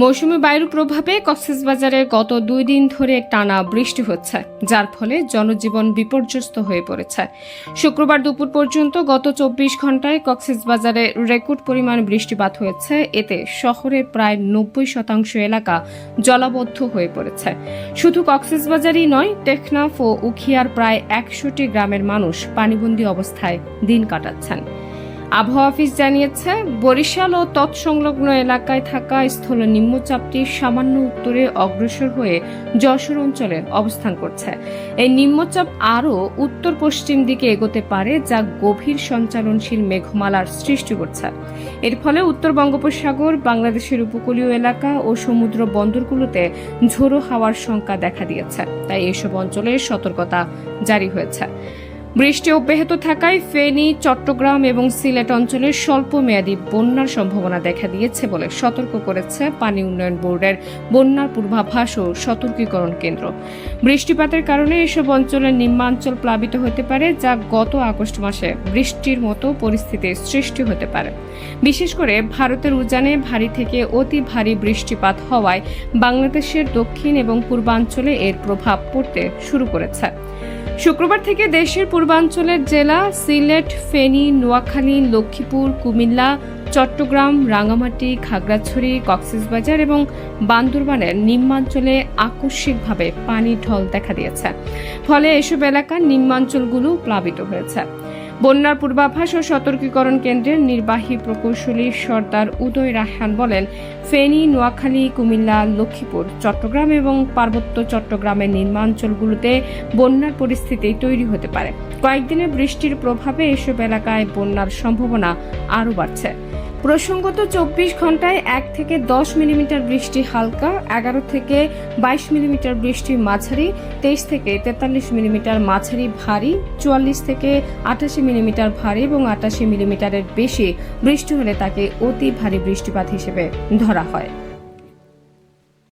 মৌসুমী বায়ুর প্রভাবে কক্সবাজারে গত দুই দিন ধরে টানা বৃষ্টি হচ্ছে, যার ফলে জনজীবন বিপর্যস্ত হয়ে পড়েছে। শুক্রবার দুপুর পর্যন্ত গত চব্বিশ ঘন্টায় কক্সবাজারে রেকর্ড পরিমাণ বৃষ্টিপাত হয়েছে। এতে শহরের প্রায় নব্বই শতাংশ এলাকা জলাবদ্ধ হয়ে পড়েছে। শুধু কক্সবাজারই নয়, টেকনাফ ও উখিয়ার প্রায় একশোটি গ্রামের মানুষ পানিবন্দী অবস্থায় দিন কাটাচ্ছেন। আবহাওয়া অফিস জানিয়েছে, বরিশাল ও তৎসংলগ্ন এলাকায় থাকা স্থল নিম্নচাপটি সামান্য উত্তরে অগ্রসর হয়ে যশোর অঞ্চলে অবস্থান করছে। এই নিম্নচাপ আরও উত্তর পশ্চিম দিকে এগোতে পারে, যা গভীর সঞ্চালনশীল মেঘমালার সৃষ্টি করছে। এর ফলে উত্তর বঙ্গোপসাগর, বাংলাদেশের উপকূলীয় এলাকা ও সমুদ্র বন্দরগুলোতে ঝোড়ো হাওয়ার শঙ্কা দেখা দিয়েছে। তাই এসব অঞ্চলে সতর্কতা জারি হয়েছে। বৃষ্টি অব্যাহত থাকায় ফেনী, চট্টগ্রাম এবং সিলেট অঞ্চলে স্বল্প মেয়াদী বন্যার সম্ভাবনা দেখা দিয়েছে বলে সতর্ক করেছে পানি উন্নয়ন বোর্ডের বন্যার পূর্বাভাস ও সতর্কীকরণ কেন্দ্র। বৃষ্টিপাতের কারণে এসব অঞ্চলের নিম্নাঞ্চল প্লাবিত হতে পারে, যা গত আগস্ট মাসে বৃষ্টির মতো পরিস্থিতির সৃষ্টি হতে পারে। বিশেষ করে ভারতের উজানে ভারী থেকে অতি ভারী বৃষ্টিপাত হওয়ায় বাংলাদেশের দক্ষিণ এবং পূর্বাঞ্চলে এর প্রভাব পড়তে শুরু করেছে। শুক্রবার থেকে দেশের পূর্বাঞ্চলের জেলা সিলেট, ফেনী, নোয়াখালী, লক্ষ্মীপুর, কুমিল্লা, চট্টগ্রাম, রাঙ্গামাটি, খাগড়াছড়ি, কক্সবাজার এবং বান্দরবানের নিম্নাঞ্চলে আকস্মিকভাবে পানি ঢল দেখা দিয়েছে। ফলে এসব এলাকার নিম্নাঞ্চলগুলো প্লাবিত হয়েছে। বন্যার পূর্বাভাস ও সতর্কীকরণ কেন্দ্রের নির্বাহী প্রকৌশলী সর্দার উদয় রাহান বলেন, ফেনী, নোয়াখালী, কুমিল্লা, লক্ষ্মীপুর, চট্টগ্রাম এবং পার্বত্য চট্টগ্রামের নির্মাঞ্চলগুলোতে বন্যার পরিস্থিতি তৈরি হতে পারে। কয়েকদিনের বৃষ্টির প্রভাবে এসব এলাকায় বন্যার সম্ভাবনা আরও বাড়ছে। প্রসঙ্গত চব্বিশ ঘন্টায় এক থেকে দশ মিলিমিটার বৃষ্টি হালকা, এগারো থেকে বাইশ মিলিমিটার বৃষ্টি মাঝারি, তেইশ থেকে তেতাল্লিশ মিলিমিটার মাঝারি ভারী, চুয়াল্লিশ থেকে আটাশি মিলিমিটার ভারী এবং আটাশি মিলিমিটারের বেশি বৃষ্টি হলে তাকে অতি ভারী বৃষ্টিপাত হিসেবে ধরা হয়।